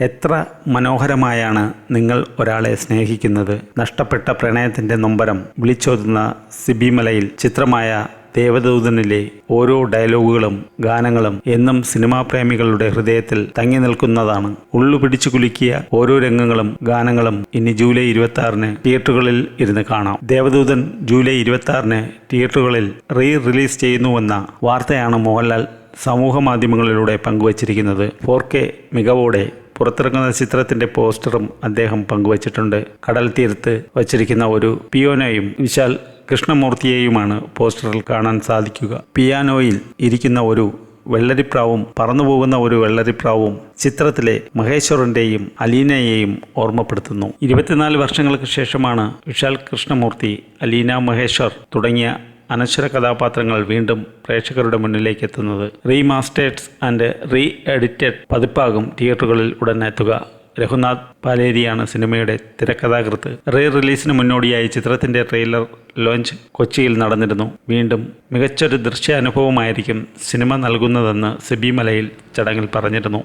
എത്ര മനോഹരമായാണ് നിങ്ങൾ ഒരാളെ സ്നേഹിക്കുന്നത്. നഷ്ടപ്പെട്ട പ്രണയത്തിന്റെ നൊമ്പരം വിളിച്ചോതുന്ന സിബിമലയിൽ ചിത്രമായ ദേവദൂതനിലെ ഓരോ ഡയലോഗുകളും ഗാനങ്ങളും എന്നും സിനിമാ പ്രേമികളുടെ ഹൃദയത്തിൽ തങ്ങി നിൽക്കുന്നതാണ്. ഉള്ളു പിടിച്ചു കുലുക്കിയ ഓരോ രംഗങ്ങളും ഗാനങ്ങളും ഇനി ജൂലൈ ഇരുപത്തി ആറിന് തിയേറ്ററുകളിൽ ഇരുന്ന് കാണാം. ദേവദൂതൻ ജൂലൈ ഇരുപത്തി ആറിന് തിയേറ്ററുകളിൽ റീ റിലീസ് ചെയ്യുന്നുവെന്ന വാർത്തയാണ് മോഹൻലാൽ സമൂഹ മാധ്യമങ്ങളിലൂടെ പങ്കുവച്ചിരിക്കുന്നത്. ഫോർ കെ മികവോടെ പുറത്തിറങ്ങുന്ന ചിത്രത്തിന്റെ പോസ്റ്ററും അദ്ദേഹം പങ്കുവച്ചിട്ടുണ്ട്. കടൽ തീരത്ത് വച്ചിരിക്കുന്ന ഒരു പിയോനോയും വിശാൽ കൃഷ്ണമൂർത്തിയെയുമാണ് പോസ്റ്ററിൽ കാണാൻ സാധിക്കുക. പിയാനോയിൽ ഇരിക്കുന്ന ഒരു വെള്ളരിപ്രാവും പറന്നുപോകുന്ന ഒരു വെള്ളരിപ്രാവും ചിത്രത്തിലെ മഹേശ്വറിന്റെയും അലീനയെയും ഓർമ്മപ്പെടുത്തുന്നു. ഇരുപത്തിനാല് വർഷങ്ങൾക്ക് ശേഷമാണ് വിശാൽ കൃഷ്ണമൂർത്തി അലീന മഹേശ്വർ തുടങ്ങിയ അനശ്വര കഥാപാത്രങ്ങൾ വീണ്ടും പ്രേക്ഷകരുടെ മുന്നിലേക്ക് എത്തുന്നത് റീമാസ്റ്റേഡ്സ് ആൻഡ് റീ എഡിറ്റഡ് പതിപ്പാകും തിയേറ്ററുകളിൽ ഉടൻ എത്തുക രഘുനാഥ് പാലേരിയാണ് സിനിമയുടെ തിരക്കഥാകൃത്ത്. റീ റിലീസിന് മുന്നോടിയായി ചിത്രത്തിന്റെ ട്രെയിലർ ലോഞ്ച് കൊച്ചിയിൽ നടന്നിരുന്നു. വീണ്ടും മികച്ചൊരു ദൃശ്യാനുഭവമായിരിക്കും സിനിമ നൽകുന്നതെന്ന് സിബിമലയിൽ ചടങ്ങിൽ പറഞ്ഞിരുന്നു.